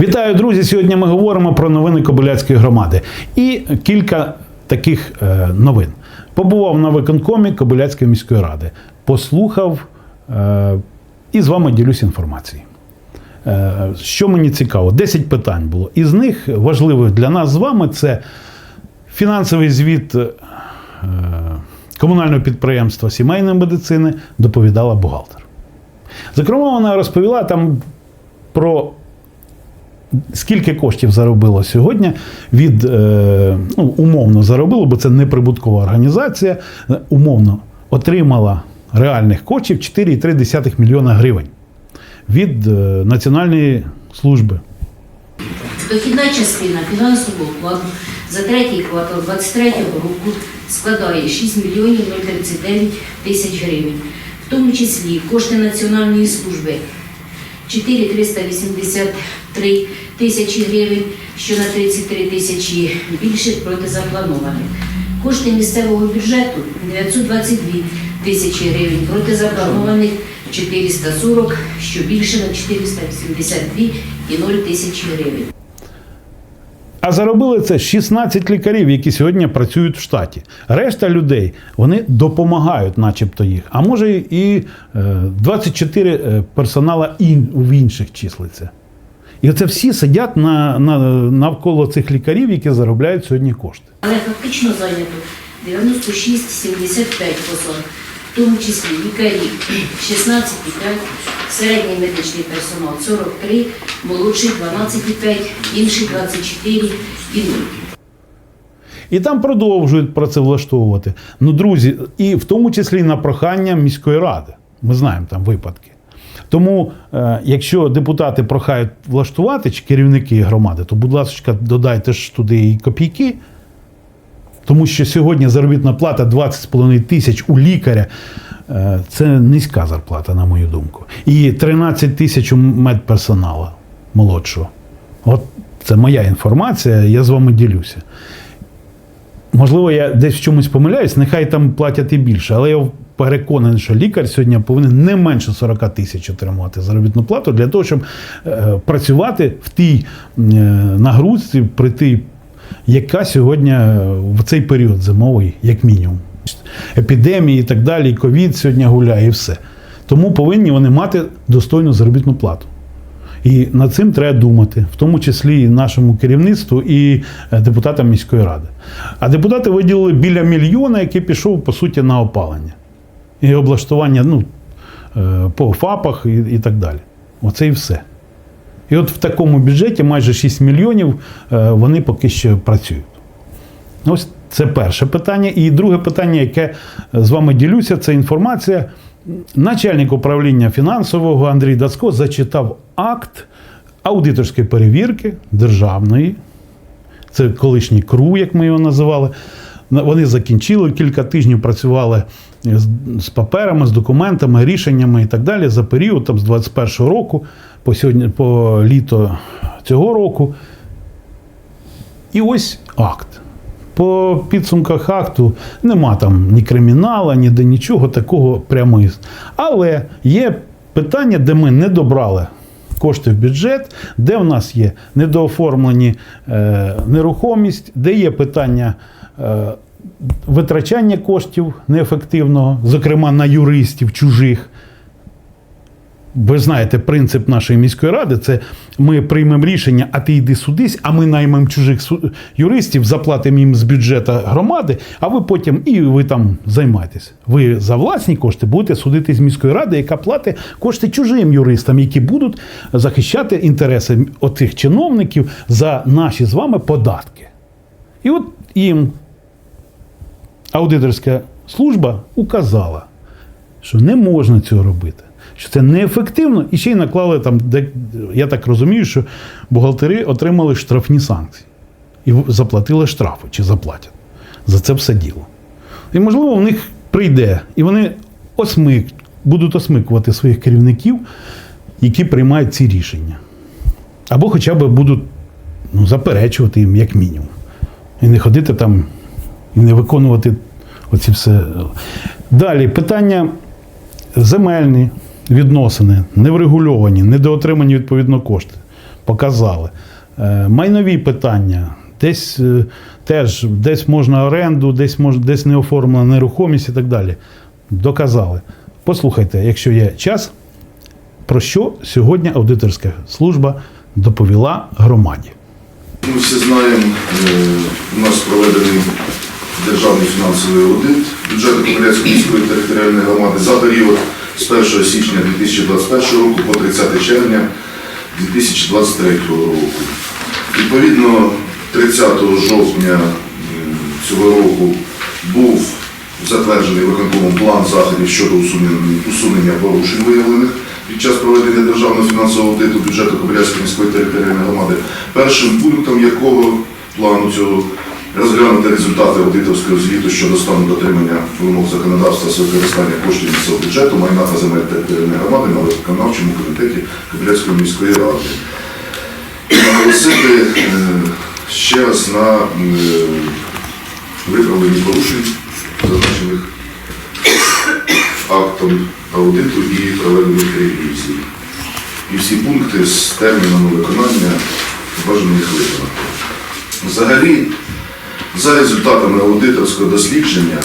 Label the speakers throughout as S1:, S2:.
S1: Вітаю, друзі! Сьогодні ми говоримо про новини Кобиляцької громади і кілька таких е, новин. Побував на виконкомі Кобиляцької міської ради, послухав е, і з вами ділюсь інформацією. Е, що мені цікаво, 10 питань було. Із них важливих для нас з вами це фінансовий звіт комунального підприємства сімейної медицини доповідала бухгалтер. Зокрема, вона розповіла там про скільки коштів заробило сьогодні від е, ну, умовно заробило, бо це не прибуткова організація, умовно отримала реальних коштів 4,3 мільйона гривень від е, Національної служби.
S2: Дохідна частина фінансового плану за третій квартал 2023 року складає 6 мільйонів 039 тисяч гривень, в тому числі кошти Національної служби 4383 тисячі гривень, що на 33 тисячі більше проти запланованих. Кошти місцевого бюджету 922 тисячі гривень проти запланованих 440, що більше на 482,0 тисячі гривень.
S1: А заробили це 16 лікарів, які сьогодні працюють в штаті. Решта людей вони допомагають, начебто їх. А може і е, 24 е, персонала ін, в інших числиться. І оце всі сидять на, на, навколо цих лікарів, які заробляють сьогодні кошти.
S2: Але фактично зайнято 96-75 посад, в тому числі лікарі 16,5, середній медичний персонал 43, молодший 12,5, інший 24 і 0.
S1: І там продовжують працевлаштовувати. Ну, друзі, і в тому числі на прохання міської ради. Ми знаємо там випадки. Тому, е, якщо депутати прохають влаштувати чи керівники громади, то, будь ласка, додайте ж туди і копійки. Тому що сьогодні заробітна плата 20,5 тисяч у лікаря. е, Це низька зарплата, на мою думку. І 13 тисяч у медперсоналу молодшого. От це моя інформація, я з вами ділюся. Можливо, я десь в чомусь помиляюсь, нехай там платять і більше, але я переконаний, що лікар сьогодні повинен не менше 40 тисяч отримувати заробітну плату для того, щоб е, працювати в тій е, нагрузці, при тій, яка сьогодні е, в цей період зимовий, як мінімум. Епідемії і так далі, ковід сьогодні гуляє, і все. Тому повинні вони мати достойну заробітну плату. І над цим треба думати, в тому числі і нашому керівництву і депутатам міської ради. А депутати виділили біля мільйона, який пішов по суті на опалення і облаштування ну, е, по ФАПах і, і так далі. Оце і все. І от в такому бюджеті майже 6 мільйонів е, вони поки що працюють. Ось це перше питання. І друге питання, яке з вами ділюся, це інформація. Начальник управління фінансового Андрій Дацько зачитав акт аудиторської перевірки державної. Це колишній КРУ, як ми його називали. Вони закінчили кілька тижнів, працювали з, з паперами, з документами, рішеннями і так далі за період там, з 21 року по, сьогодні, по літо цього року. І ось акт. По підсумках акту нема там ні кримінала, ніде нічого такого прямо. Але є питання, де ми не добрали кошти в бюджет, де в нас є недооформлені е, нерухомість, де є питання е, витрачання коштів неефективного, зокрема на юристів чужих. Ви знаєте, принцип нашої міської ради це ми приймемо рішення, а ти йди судись, а ми наймемо чужих юристів, заплатимо їм з бюджету громади, а ви потім і ви там займаєтесь. Ви за власні кошти будете судити з міської ради, яка платить кошти чужим юристам, які будуть захищати інтереси оцих чиновників за наші з вами податки. І от їм аудиторська служба указала, що не можна цього робити. Що це неефективно, і ще й наклали там, де я так розумію, що бухгалтери отримали штрафні санкції і заплатили штрафи чи заплатять за це все діло. І можливо, в них прийде, і вони осмик, будуть осмикувати своїх керівників, які приймають ці рішення. Або хоча б будуть ну, заперечувати їм, як мінімум. І не ходити там і не виконувати оці все. Далі питання земельні відносини, неврегульовані, недоотримані відповідно кошти. показали. Е, Майнові питання. Десь е, теж десь можна оренду, десь мож, десь не оформлена нерухомість і так далі. Доказали. Послухайте, якщо є час, про що сьогодні аудиторська служба доповіла громаді.
S3: Ми всі знаємо, е, у нас проведений державний фінансовий аудит бюджету Комерецької міської територіальної громади за період з 1 січня 2021 року по 30 червня 2023 року. Відповідно, 30 жовтня цього року був затверджений виконкомом план заходів щодо усунення порушень виявлених під час проведення державного фінансового аудиту бюджету Кобиляцької міської територіальної громади, першим пунктом якого плану цього розглянути результати аудиторського звіту щодо стану дотримання вимог законодавства з використання коштів місцевого бюджету, майна та земель територіальної громади на виконавчому комітеті Кобиляцької міської ради. Наголосити е, ще раз на е, виправлені порушень, зазначених актом аудиту і проведених ревізій. І всі пункти з термінами виконання бажано їх виконати. Взагалі, за результатами аудиторського дослідження,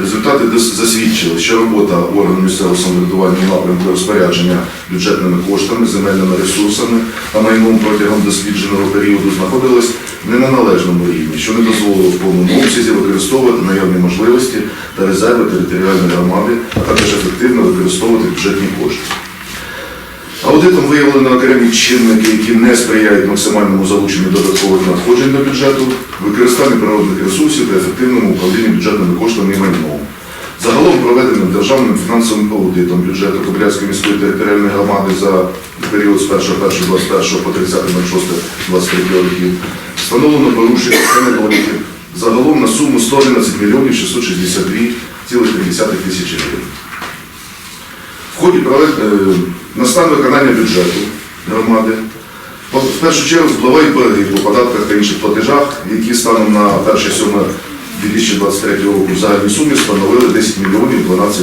S3: результати засвідчили, що робота органу місцевого самоврядування напрямку розпорядження бюджетними коштами, земельними ресурсами та майном протягом дослідженого періоду знаходилась не на належному рівні, що не дозволило в повному обсязі використовувати наявні можливості та резерви територіальної громади, а також ефективно використовувати бюджетні кошти. Аудитом виявлено окремі чинники, які не сприяють максимальному залученню додаткових надходжень до бюджету, використанню природних ресурсів та ефективному управлінні бюджетними коштами і майном. Загалом проведеним державним фінансовим аудитом бюджету Кобиляцької міської територіальної громади за період з 1.1.21 по 30.06.23 років встановлено порушення недоліків загалом на суму 111 мільйонів 662,3 тисячі гривень. В ході провед- е, на стан виконання бюджету громади в першу чергу впливають борги по податках та інших платежах, які станом на 1.7.2023 року в загальній сумі становили 10 мільйонів 12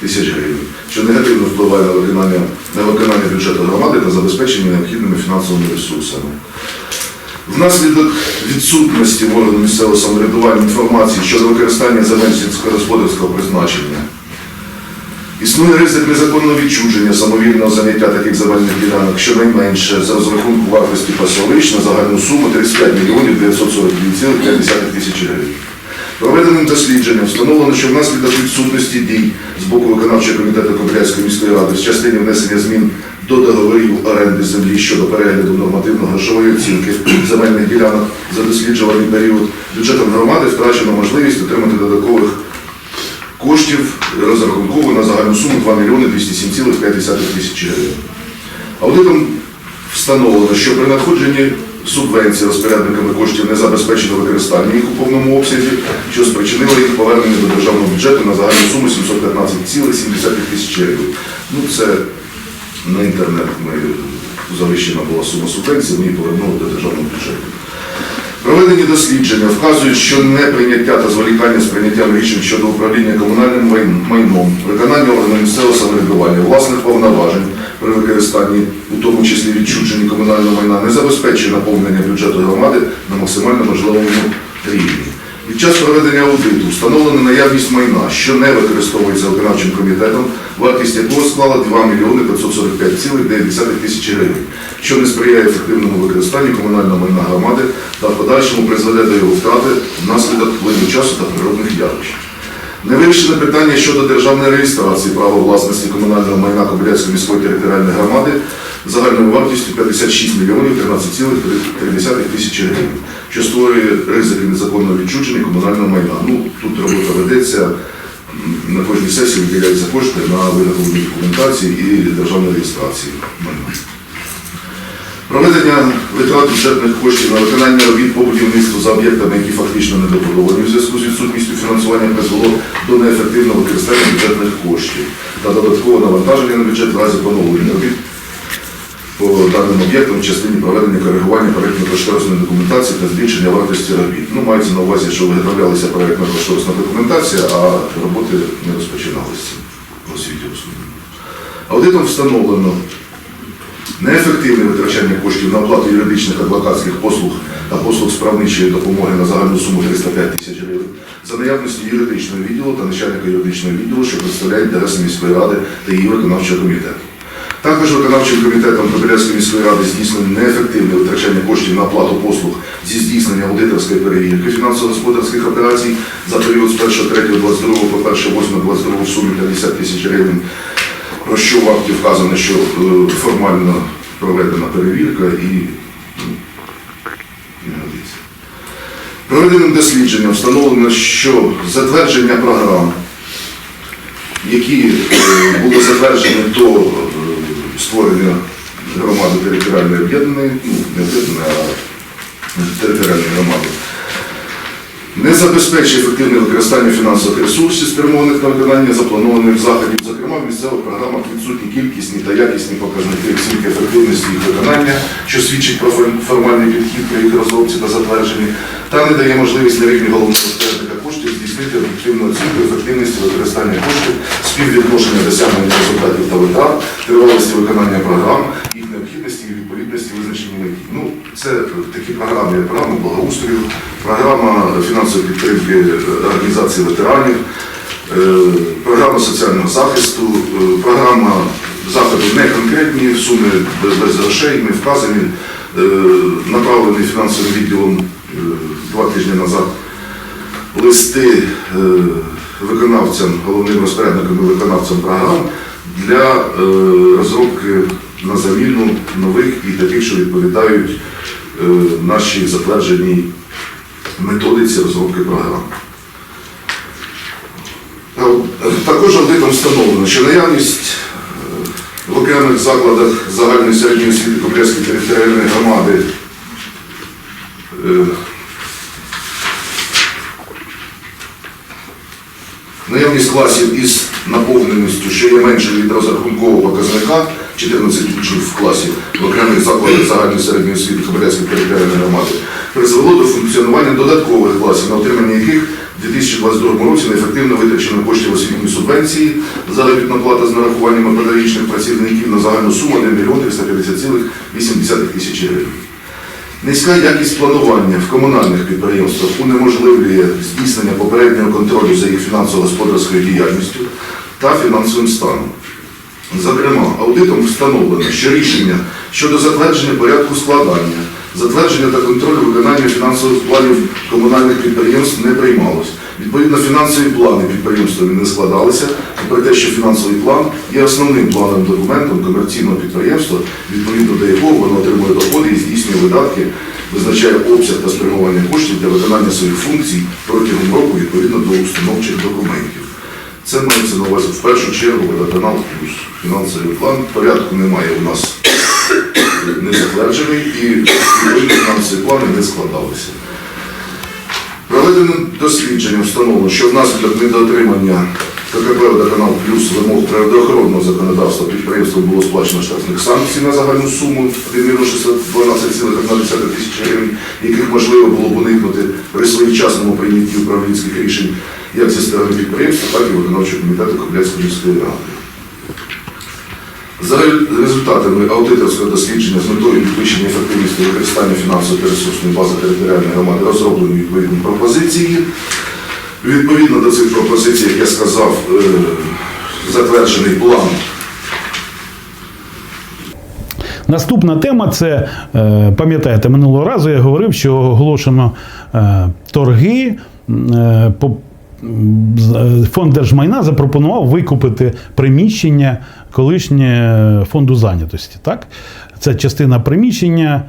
S3: тисяч гривень, що негативно впливає на виконання, на виконання бюджету громади та забезпечення необхідними фінансовими ресурсами. Внаслідок відсутності в органу місцевого самоврядування інформації щодо використання земель сільськогосподарського призначення Існує ризик незаконного відчуження самовільного заняття таких земельних ділянок щонайменше за розрахунку вартості пасовищ на загальну суму 35 мільйонів 942,5 тисячі гривень. Проведеним дослідженням встановлено, що внаслідок відсутності дій з боку виконавчого комітету Кобиляцької міської ради в частині внесення змін до договорів оренди землі щодо перегляду нормативно-грошової оцінки земельних ділянок за досліджуваний період бюджетом громади втрачено можливість отримати додаткових коштів розрахунково на загальну суму 2 мільйони 207,5 тисячі гривень. Аудитом встановлено, що при надходженні субвенцій розпорядниками коштів не забезпечено використання їх у повному обсязі, що спричинило їх повернення до державного бюджету на загальну суму 715,7 тисячі гривень. Ну, це на інтернет ми завищена була сума субвенції, ми її повернули до державного бюджету. Проведені дослідження вказують, що неприйняття та зволікання з прийняттям рішень щодо управління комунальним майном, виконання органів місцевого самоврядування, власних повноважень при використанні, у тому числі відчудженні комунального майна, не забезпечує наповнення бюджету громади на максимально можливому рівні. Під час проведення аудиту встановлено наявність майна, що не використовується виконавчим комітетом, вартість якого склала 2 мільйони 545,9 тисячі гривень, що не сприяє ефективному використанню комунального майна громади та в подальшому призведе до його втрати внаслідок впливу часу та природних явищ. Не вирішене питання щодо державної реєстрації права власності комунального майна Кобиляцької міської територіальної громади загальною вартістю 56 мільйонів 13,3 тисячі гривень, що створює ризики незаконного відчуження комунального майна. Ну, тут робота ведеться, на кожній сесії виділяються кошти на виготовлення документації і державної реєстрації майна. Проведення витрат бюджетних коштів на виконання робіт по будівництву за об'єктами, які фактично недобудовані в зв'язку з відсутністю фінансування призвело до неефективного використання бюджетних коштів та додаткового навантаження на бюджет в разі поновлення робіт по даним об'єктам в частині проведення коригування проєктно-кошторисної документації та збільшення вартості робіт. Ну, мається на увазі, що виготовлялася проєктно-кошторисна документація, а роботи не розпочиналися по освіті в основному. Аудитом встановлено, неефективне витрачання коштів на оплату юридичних адвокатських послуг та послуг справничої допомоги на загальну суму 305 тисяч гривень, за наявності юридичного відділу та начальника юридичного відділу, що представляє інтереси міської ради та її виконавчого комітету. Також виконавчим комітетом Кобилянської міської ради здійснено неефективне витрачання коштів на оплату послуг зі здійснення аудиторської перевірки фінансово-господарських операцій за період з 1.3.22 по 1.8.22 в сумі 50 тисяч гривень, про що в акті вказано, що е, формально проведена перевірка і ну. Проведеним дослідженням встановлено, що затвердження програм які е, були затверджені до створення громади територіальної об'єднаної, ну, не об'єднаної, а територіальної громади, не забезпечує ефективне використання фінансових ресурсів, спрямованих на виконання запланованих заходів. Зокрема, в місцевих програмах відсутні кількісні та якісні показники оцінки ефективності їх виконання, що свідчить про формальний підхід при їх розробці та затвердженні, та не дає можливість на рівні головного здійснити об'єктивну оцінку ефективності використання коштів, співвідношення досягнення результатів та витрат, тривалості виконання програм, їх необхідності і відповідності визначені меті. Ну, це такі програми, як програма благоустрою, програма фінансової підтримки е, організації ветеранів, е, програма соціального захисту, е, програма заходу не конкретні, суми без, грошей, не вказані, направлені фінансовим відділом два тижні назад листи е, виконавцям, головним розпорядникам і виконавцям програм для е, розробки на заміну нових і таких, що відповідають е, нашій затвердженій методиці розробки програм. Також аудитом встановлено, що наявність в окремих закладах загальної середньої освіти Коблянської територіальної громади Наявність класів із наповненістю, що є меншою від розрахункового показника, 14 учнів в класі в окремих закладах загальної середньої освіти Хабарянської територіальної громади, призвело до функціонування додаткових класів, на отримання яких в 2022 році неефективно витрачено коштів освітньої субвенції, заробітна плата з нарахуваннями педагогічних працівників на загальну суму 1 мільйон 350,8 тисячі гривень. Низька якість планування в комунальних підприємствах унеможливлює здійснення попереднього контролю за їх фінансово-господарською діяльністю та фінансовим станом. Зокрема, аудитом встановлено, що рішення щодо затвердження порядку складання, затвердження та контролю виконання фінансових планів комунальних підприємств не приймалось. Відповідно, фінансові плани підприємствами не складалися, попри те, що фінансовий план є основним плановим документом комерційного підприємства, відповідно до якого воно отримує доходи і здійснює видатки, визначає обсяг та спрямування коштів для виконання своїх функцій протягом року відповідно до установчих документів. Це мається на увазі в першу чергу водоканал плюс. Фінансовий план порядку немає у нас не затверджений і відповідні фінансові плани не складалися. Проведеним дослідженням встановлено, що внаслідок недоотримання ККП «Водоканал Плюс» вимог природоохоронного законодавства підприємством було сплачено штрафних санкцій на загальну суму 1 мільйон 612,1 тисяч гривень, яких можливо було б уникнути при своєчасному прийнятті управлінських рішень як зі сторони підприємства, так і виконавчого комітету Коблянської міської ради. За результатами аудиторського дослідження з метою підвищення ефективності використання фінансової ресурсної бази територіальної громади розроблені відповідні пропозиції. Відповідно до цих пропозицій, як я сказав, е, затверджений план
S1: Наступна тема це, е, пам'ятаєте, минулого разу я говорив, що оголошено е, торги. Фонд держмайна запропонував викупити приміщення колишнє фонду зайнятості. Так? Це частина приміщення,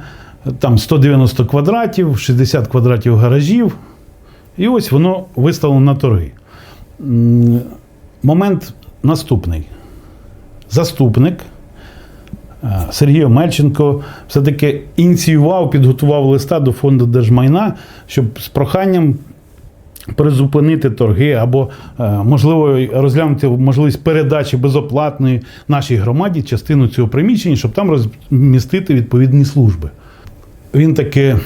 S1: там 190 квадратів, 60 квадратів гаражів. І ось воно виставлено на торги. Момент наступний. Заступник Е, Сергій Омельченко все-таки ініціював, підготував листа до фонду держмайна, щоб з проханням призупинити торги або, е, можливо, розглянути можливість передачі безоплатної нашій громаді частину цього приміщення, щоб там розмістити відповідні служби. Він таки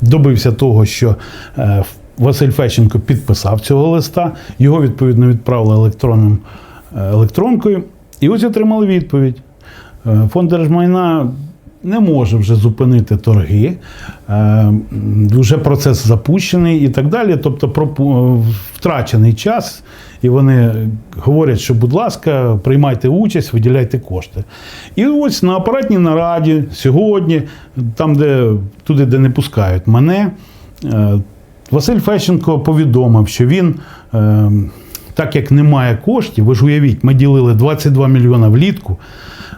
S1: добився того, що е, Василь Фещенко підписав цього листа, його відповідно відправили електронним е, електронкою. І ось отримали відповідь. Фонд держмайна не може вже зупинити торги. Е, Вже процес запущений і так далі. Тобто пропу- втрачений час, і вони говорять, що, будь ласка, приймайте участь, виділяйте кошти. І ось на апаратній нараді сьогодні, там, де туди, де не пускають мене, е, Василь Фещенко повідомив, що він. е, Так як немає коштів, ви ж уявіть, ми ділили 22 мільйона влітку, е,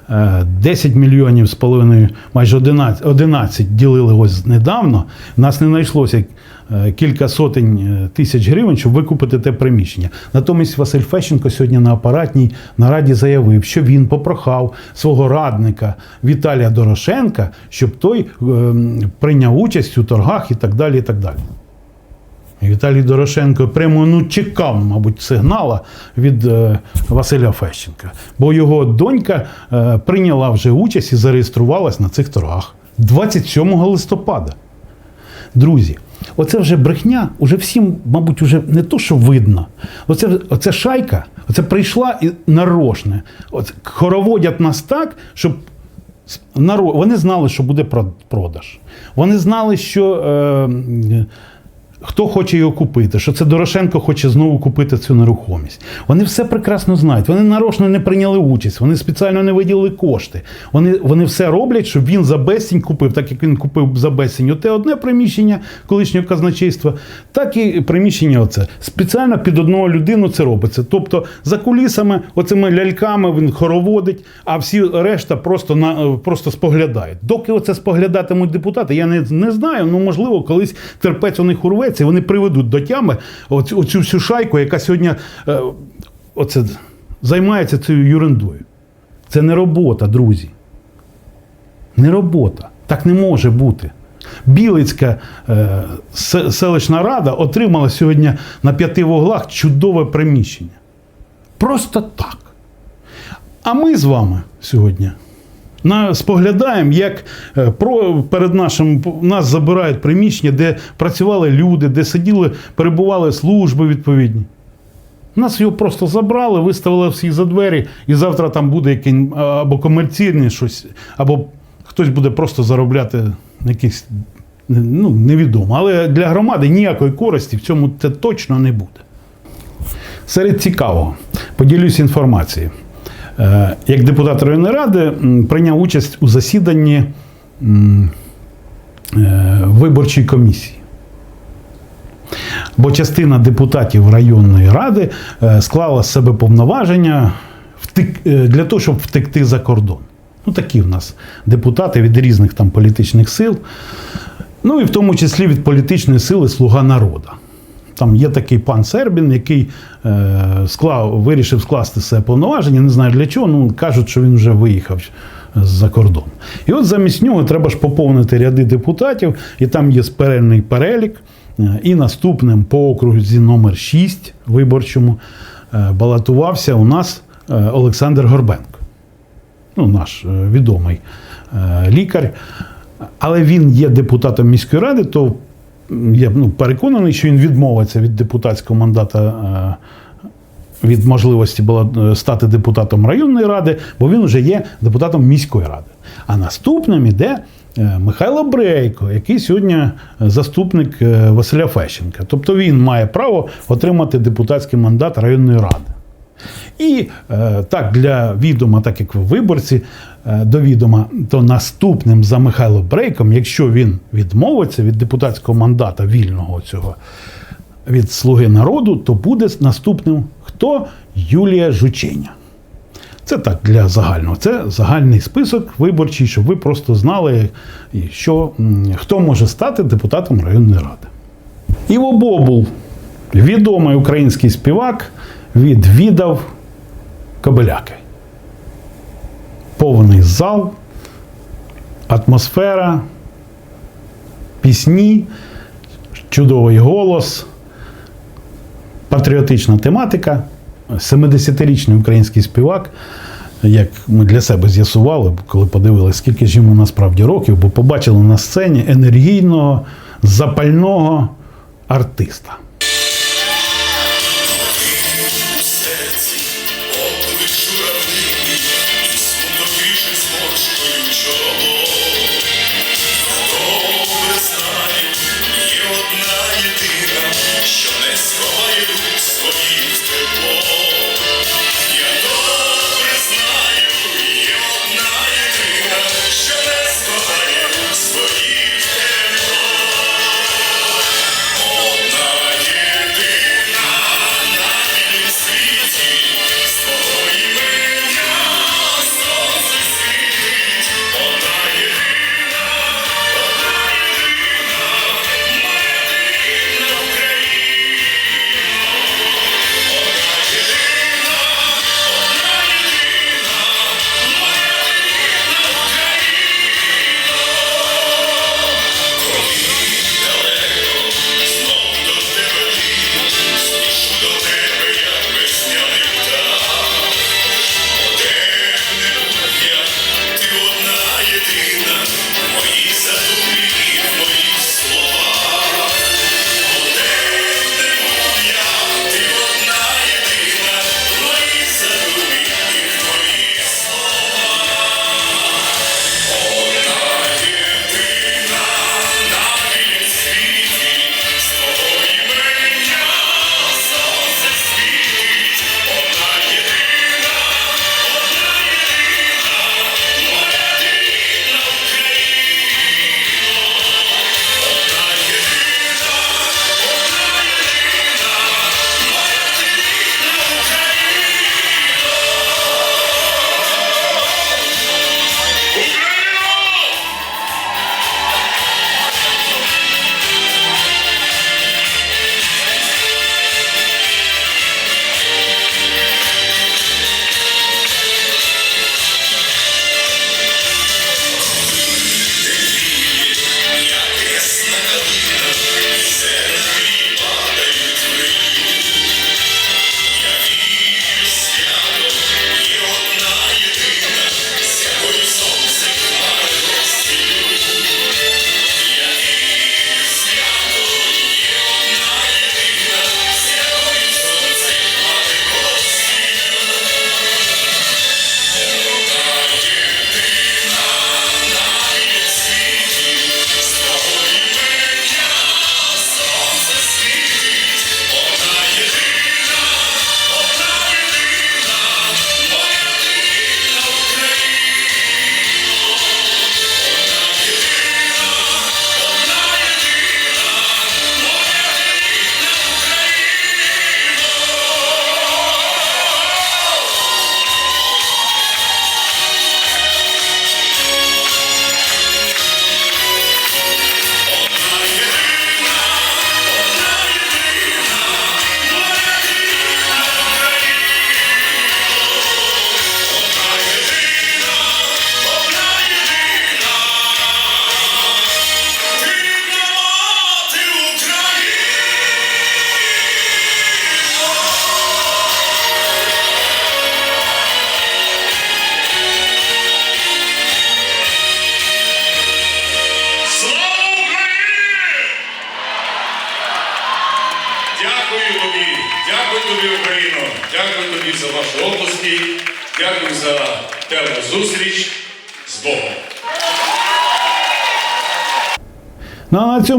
S1: 10 мільйонів з половиною, майже 11, 11 ділили ось недавно. У нас не знайшлося е, кілька сотень е, тисяч гривень, щоб викупити те приміщення. Натомість Василь Фещенко сьогодні на апаратній нараді заявив, що він попрохав свого радника Віталія Дорошенка, щоб той е, прийняв участь у торгах і так далі. І так далі. Віталій Дорошенко прямо ну, чекав, мабуть, сигнала від е, Василя Фещенка. Бо його донька е, прийняла вже участь і зареєструвалась на цих торгах 27 листопада. Друзі, оце вже брехня, уже всім, мабуть, уже не то, що видно. Оце, оце шайка, оце прийшла і нарошне. От, хороводять нас так, щоб Вони знали, що буде продаж. Вони знали, що. Е, Хто хоче його купити, що це Дорошенко хоче знову купити цю нерухомість. Вони все прекрасно знають. Вони нарочно не прийняли участь, вони спеціально не виділили кошти. Вони, вони все роблять, щоб він за безцінь купив, так як він купив за безцінь оте одне приміщення колишнього казначейства, так і приміщення оце. Спеціально під одного людину це робиться. Тобто за кулісами, оцими ляльками він хороводить, а всі решта просто на просто споглядають. Доки оце споглядатимуть депутати, я не, не знаю. Ну можливо, колись терпець у них урветься, і вони приведуть до тями оцю, оцю всю шайку, яка сьогодні е, оце, займається цією юрендою. Це не робота, друзі. Не робота. Так не може бути. Білицька е, селищна рада отримала сьогодні на п'яти вуглах чудове приміщення. Просто так. А ми з вами сьогодні на, споглядаємо, як е, про, перед нашим нас забирають приміщення, де працювали люди, де сиділи, перебували служби відповідні. Нас його просто забрали, виставили всіх за двері, і завтра там буде якесь або комерційне щось, або хтось буде просто заробляти якісь, ну, невідомо. Але для громади ніякої користі в цьому це точно не буде. Серед цікавого, поділюсь інформацією. Е, Як депутат районної ради прийняв участь у засіданні е, виборчої комісії. Бо частина депутатів районної ради е, склала з себе повноваження для того, щоб втекти за кордон. Ну, такі в нас депутати від різних там політичних сил, ну і в тому числі від політичної сили Слуга народу. Там є такий пан Сербін, який е, склав, вирішив скласти себе повноваження, не знаю для чого, ну кажуть, що він вже виїхав за кордон. І от замість нього треба ж поповнити ряди депутатів, і там є перельний перелік. Е, І наступним по окрузі номер 6 виборчому е, балотувався у нас е, Олександр Горбенко. Ну, наш відомий лікар. Але він є депутатом міської ради, то я ну, переконаний, що він відмовиться від депутатського мандата. е, Від можливості було е, стати депутатом районної ради, бо він вже є депутатом міської ради. А наступним іде е, Михайло Брейко, який сьогодні заступник Василя Фещенка. Тобто він має право отримати депутатський мандат районної ради. І е, так для відома, так як ви виборці е, до відома, то наступним за Михайло Брейком, якщо він відмовиться від депутатського мандата вільного цього від Слуги народу, то буде наступним хто? Юлія Жученя. Це так для загального. Це загальний список виборчий, щоб ви просто знали, що, хто може стати депутатом районної ради. Іво Бобул, відомий український співак, відвідав Кобиляки. Повний зал, атмосфера, пісні, чудовий голос, патріотична тематика. 70-річний український співак, як ми для себе з'ясували, коли подивилися, скільки ж йому насправді років, бо побачили на сцені енергійного, запального артиста.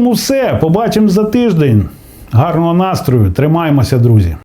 S1: Цьому все. Побачимо за тиждень. Гарного настрою. Тримаємося, друзі.